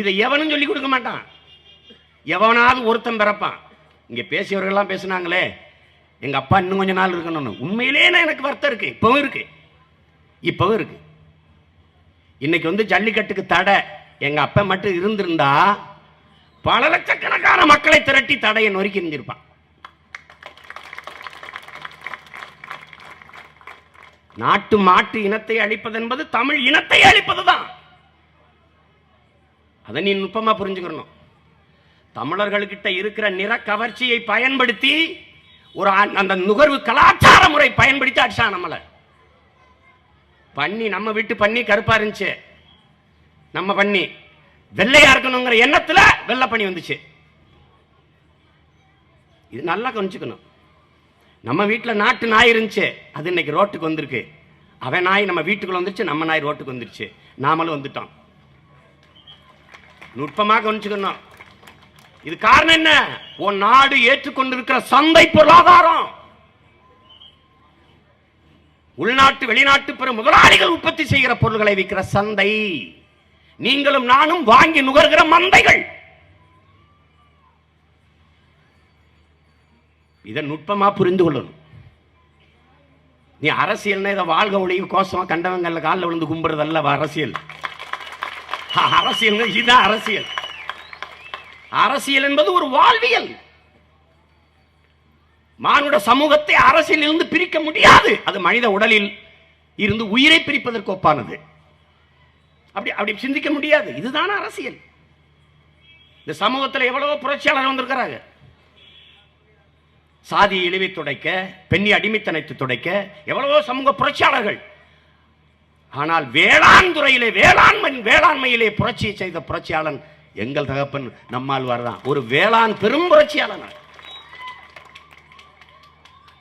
இதை எவனும் சொல்லி கொடுக்க மாட்டான். எவனாவது ஒருத்தன் பிறப்பான். இங்கே பேசியவர்கள்லாம் பேசுனாங்களே எங்கள் அப்பா இன்னும் கொஞ்ச நாள் இருக்கணும்னு. உண்மையிலே நான் எனக்கு வருத்தம் இருக்கு இப்போவும் இருக்கு. இப்போவும் இருக்கு. இன்னைக்கு வந்து ஜல்லிக்கட்டுக்கு தடை. எங்கள் அப்பா மட்டும் இருந்திருந்தா பல லட்சக்கணக்கான மக்களை திரட்டி தடையை நொறுக்கி இருந்திருப்பான் நாட்டு மாட்டு இனத்தை அழிப்பது என்பது தமிழ் இனத்தை அழிப்பதுதான். அதை நீ நுட்பமா புரிஞ்சுக்கணும். தமிழர்கள்கிட்ட இருக்கிற நிற கவர்ச்சியை பயன்படுத்தி ஒரு அந்த நுகர்வு கலாச்சார முறை பயன்படுத்தி அடிச்சா நம்மளை. பண்ணி நம்ம வீட்டு பண்ணி கருப்பா இருந்துச்சு. நம்ம பண்ணி. வெள்ளையா இருக்கணுங்கிற எண்ணத்துல வெள்ளை பண்ணி வந்துச்சு. இது நல்லா கவனிச்சுக்கணும். நம்ம வீட்டில் நாட்டு நாய் இருந்துச்சு. அது இன்னைக்கு ரோட்டுக்கு வந்திருக்கு. அவன் நாய் நம்ம வீட்டுக்குள்ள வந்துருச்சு நம்ம நாய் ரோட்டுக்கு வந்துருச்சு. நாமளும் வந்துட்டோம். நுட்பமாக கவனிச்சுக்கணும். இது காரணம் என்ன? உன் நாடு ஏற்றுக்கொண்டிருக்கிற சந்தை பொருளாதாரம். உள்நாட்டு வெளிநாட்டு பிற முதலாளிகள் உற்பத்தி செய்கிற பொருள்களை விற்கிற சந்தை. நீங்களும் நானும் வாங்கி நுகர்கிற மந்தைகள். இதை நுட்பமா புரிந்து கொள்ளணும். நீ அரசியல்னா இதை வாழ்க ஒளிவு கோசமா கண்டவங்கல்ல காலில் விழுந்து கும்பிடுறதல்ல அரசியல். அரசியல் இதுதான் அரசியல். அரசியல் என்பது ஒரு வாழ்வியல். மானுட சமூகத்தை அரசியலில் இருந்து பிரிக்க முடியாது. அது மனித உடலில் இருந்து உயிரை பிரிப்பதற்கு ஒப்பானது அப்படி அப்படி சிந்திக்க முடியாது. இதுதான் அரசியல். இந்த சமூகத்தில் எவ்வளவோ புரட்சியாளர் வந்திருக்கிறாங்க. சாதி இழிவை துடைக்க பெண்ணி அடிமைத்தனத்தை துடைக்க எவ்வளவோ சமூக புரட்சியாளர்கள் ஆனால் வேளாண் துறையிலே வேளாண்மை வேளாண்மையிலே புரட்சியை செய்த புரட்சியாளன் எங்கள் தகப்பன் நம்மால் வரதான் ஒரு வேளாண் பெரும் புரட்சியாளன்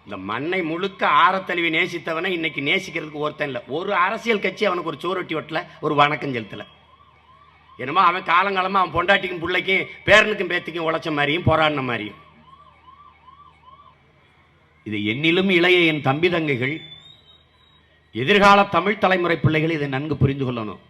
இந்த மண்ணை முழுக்க ஆரத்தழுவி நேசித்தவனை இன்னைக்கு நேசிக்கிறதுக்கு ஒருத்தன் இல்லை. ஒரு அரசியல் கட்சி அவனுக்கு ஒரு சோரொட்டி ஒட்டல ஒரு வணக்கம் செலுத்தல. என்னமோ அவன் காலங்காலமா அவன் பொண்டாட்டிக்கும் பிள்ளைக்கும் பேரனுக்கும் பேத்திக்கும் உழைச்ச மாதிரியும் போராடின மாதிரியும். இது என்னிலும் இளைய என் தம்பி தங்கைகள் எதிர்கால தமிழ் தலைமுறை பிள்ளைகள் இதை நன்கு புரிந்து கொள்ளணும்.